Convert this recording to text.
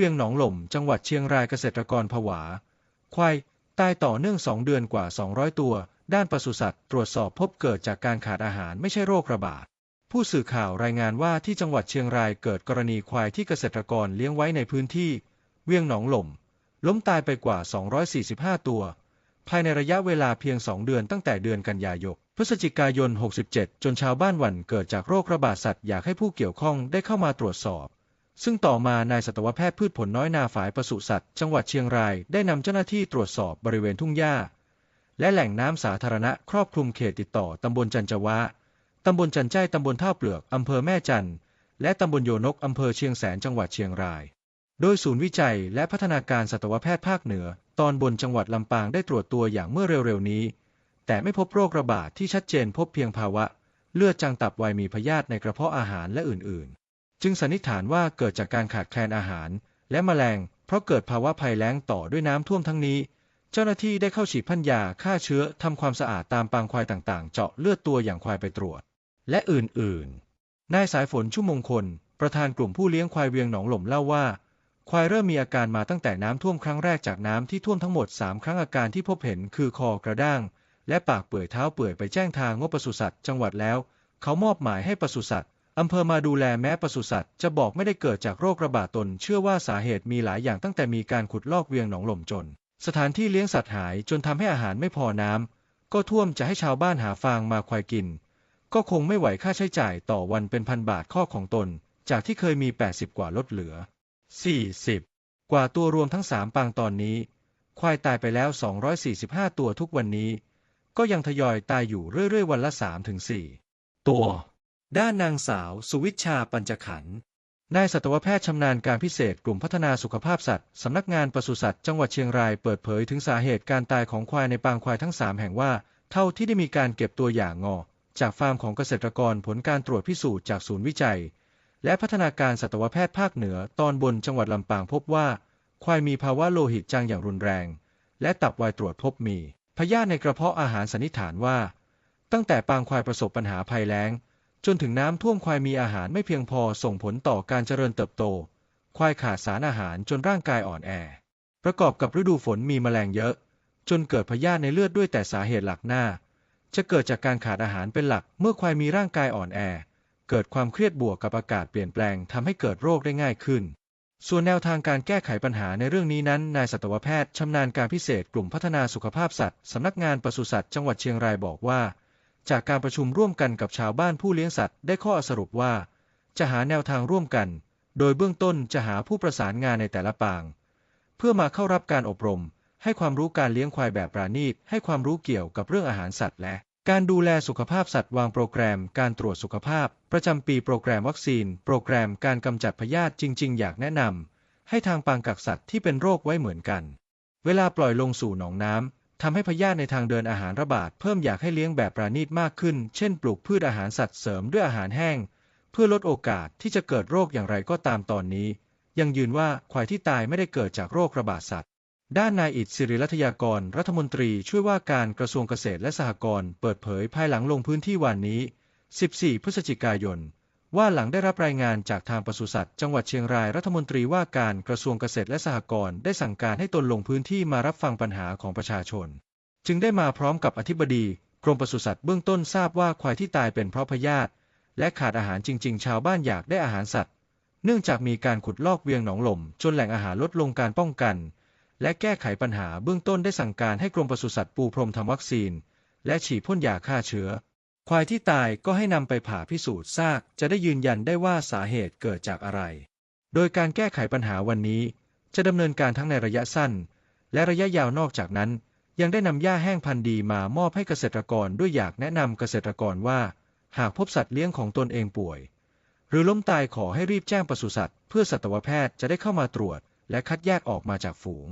เวียงหนองหล่ม จังหวัดเชียงรายเกษตรกรผวา ควายตายต่อเนื่องสองเดือนกว่า 200 ตัว ด้านปศุสัตว์ตรวจสอบพบเกิดจากการขาดอาหารไม่ใช่โรคระบาด ผู้สื่อข่าวรายงานว่าที่จังหวัดเชียงรายเกิดกรณีควายที่เกษตรกรเลี้ยงไว้ในพื้นที่ เวียงหนองหล่ม ล้มตายไปกว่า 245 ตัว ภายในระยะเวลาเพียง 2 เดือนตั้งแต่เดือนกันยายนพฤศจิกายน 67 จนชาวบ้านหวั่นเกิดจากโรคระบาดสัตว์อยากให้ผู้เกี่ยวข้องได้เข้ามาตรวจสอบ ซึ่งต่อมานายสัตวแพทย์พืชผลน้อยนาฝ่ายปศุสัตว์จังหวัดเชียงรายได้นำเจ้าหน้าที่ตรวจสอบบริเวณทุ่งหญ้า และแหล่งน้ำสาธารณะครอบคลุมเขตติดต่อตำบลจันจวะตำบลจันใจตำบลท่าเปลือกอำเภอแม่จันและตำบลโยนกอำเภอเชียงแสนจังหวัดเชียงราย โดยศูนย์วิจัยและพัฒนาการสัตวแพทย์ภาคเหนือ ตอนบนจังหวัดลำปางได้ตรวจตัวอย่างเมื่อเร็วๆนี้ แต่ไม่พบโรคระบาดที่ชัดเจนพบเพียงภาวะ เลือดจางตับไวมีพยาธิในกระเพาะอาหารและอื่นๆ จึงสันนิษฐานว่าเกิดจากการขาดแคลนอาหาร และแมลง เพราะเกิดภาวะภัยแล้งต่อด้วยน้ำท่วมทั้งนี้ เจ้าหน้าที่ได้เข้าฉีดพ่นยาฆ่าเชื้อทำความสะอาดตามปางควายต่างๆ เจาะเลือดตัวอย่างควายไปตรวจ และอื่นๆ นายสายฝนชุ่มมงคล ประธานกลุ่มผู้เลี้ยงควายเวียงหนองหล่มเล่าว่า ควายเริ่มมีอาการมาตั้งแต่น้ำท่วมครั้งแรกจากน้ำที่ท่วมทั้งหมด 3 ครั้งอาการที่พบเห็นคือคอกระด้าง และปากเปื่อยเท้าเปื่อยไปแจ้งทางงบปศุสัตว์จังหวัดแล้ว เขามอบหมายให้ปศุสัตว์ อำเภอมาดูแลแม้ปศุสัตว์จะบอกไม่ได้เกิดจากโรคระบาดตน เชื่อว่าสาเหตุมีหลายอย่างตั้งแต่มีการขุดลอกเวียงหนองหล่มจน สถานที่เลี้ยงสัตว์หายจนทำให้อาหารไม่พอน้ำก็ท่วมจะให้ชาวบ้านหาฟางมาควายกิน ก็คงไม่ไหวค่าใช้จ่ายต่อวันเป็นพันบาทข้อของตน จากที่เคยมี 80 กว่าลดเหลือ 40 กว่าตัวรวมทั้ง3ปางตอนนี้ ควายตายไปแล้ว 245 ตัวทุกวันนี้ ก็ยังทยอยตายอยู่เรื่อยๆวันละ3-4ตัว ด้านนางสาว สุวิชาปัญจขันธ์นายสัตวแพทย์ชำนาญการพิเศษกลุ่มพัฒนาสุขภาพสัตว์ สำนักงานปศุสัตว์จังหวัดเชียงรายเปิดเผยถึงสาเหตุการตายของควายในปางควายทั้ง 3 แห่งว่า เท่าที่ได้มีการเก็บตัวอย่างงอ จากฟาร์มของเกษตรกรผลการตรวจพิสูจน์จากศูนย์วิจัย และพัฒนาการสัตวแพทย์ภาคเหนือตอนบนจังหวัดลำปางพบว่า ควายมีภาวะโลหิตจางอย่างรุนแรง และตับวายตรวจพบมีพยาธิในกระเพาะอาหารสันนิษฐานว่า ตั้งแต่ปางควายประสบปัญหาภัยแล้ง จนถึงน้ำท่วมควายมีอาหารไม่เพียงพอส่งผลต่อการเจริญเติบโต ควายขาดสารอาหารจนร่างกายอ่อนแอ ประกอบกับฤดูฝนมีแมลงเยอะ จนเกิดพยาธิในเลือดด้วยแต่สาเหตุหลักหน้า จะเกิดจากการขาดอาหารเป็นหลัก เมื่อควายมีร่างกายอ่อนแอ เกิดความเครียดบวกกับอากาศเปลี่ยนแปลงทำให้เกิดโรคได้ง่ายขึ้น ส่วนแนวทางการแก้ไขปัญหาในเรื่องนี้นั้น นายสัตวแพทย์ชำนาญการพิเศษกลุ่มพัฒนาสุขภาพสัตว์สำนักงานปศุสัตว์จังหวัดเชียงรายบอกว่า จากการประชุมร่วมกันกับชาวบ้านผู้เลี้ยงสัตว์ได้ข้อสรุปว่า จะหาแนวทางร่วมกัน โดยเบื้องต้นจะหาผู้ประสานงานในแต่ละปาง เพื่อมาเข้ารับการอบรม ให้ความรู้การเลี้ยงควายแบบปราณีต ให้ความรู้เกี่ยวกับเรื่องอาหารสัตว์และการดูแลสุขภาพสัตว์วางโปรแกรมการตรวจสุขภาพ ประจำปีโปรแกรมวัคซีน โปรแกรมการกำจัดพยาธิจริง ๆ อยากแนะนำให้ทางปางกักสัตว์ที่เป็นโรคไว้เหมือนกัน เวลาปล่อยลงสู่หนองน้ำ ทำให้พยาธิในทางเดินอาหารระบาดเพิ่มอยากให้เลี้ยงแบบปราณีตมากขึ้น เช่น ปลูกพืชอาหารสัตว์เสริมด้วยอาหารแห้ง เพื่อลดโอกาสที่จะเกิดโรคอย่างไรก็ตามตอนนี้ ยังยืนว่าควายที่ตายไม่ได้เกิดจากโรคระบาดสัตว์ ด้านนายอิทธิศิริรัตยากร รัฐมนตรีช่วยว่าการกระทรวงเกษตรและสหกรณ์เปิดเผยภายหลังลงพื้นที่วันนี้ 14 พฤศจิกายน ว่าหลังได้รับรายงานจากทางปศุสัตว์จังหวัดเชียงรายรัฐมนตรีว่าการกระทรวงเกษตรและสหกรณ์ได้สั่งการให้ตนลงพื้นที่มารับฟังปัญหาของประชาชน จึงได้มาพร้อมกับอธิบดีกรมปศุสัตว์เบื้องต้นทราบว่าควายที่ตายเป็นเพราะพยาธิและขาดอาหารจริง ๆ ชาวบ้านอยากได้อาหารสัตว์ เนื่องจากมีการขุดลอกเวียงหนองหล่มจนแหล่งอาหารลดลงการป้องกัน และแก้ไขปัญหาเบื้องต้นได้สั่งการให้กรมปศุสัตว์ปูพรมทำวัคซีน และฉีดพ่นยาฆ่าเชื้อ ควายที่ตายก็ให้นำไปผ่าพิสูจน์ซาก จะได้ยืนยันได้ว่าสาเหตุเกิดจากอะไร โดยการแก้ไขปัญหาวันนี้ จะดำเนินการทั้งในระยะสั้น และระยะยาวนอกจากนั้น ยังได้นำหญ้าแห้งพันธุ์ดีมามอบให้เกษตรกรด้วยอยากแนะนำเกษตรกรว่า หากพบสัตว์เลี้ยงของตนเองป่วย หรือล้มตายขอให้รีบแจ้งปศุสัตว์เพื่อสัตวแพทย์จะได้เข้ามาตรวจ และคัดแยกออกมาจากฝูง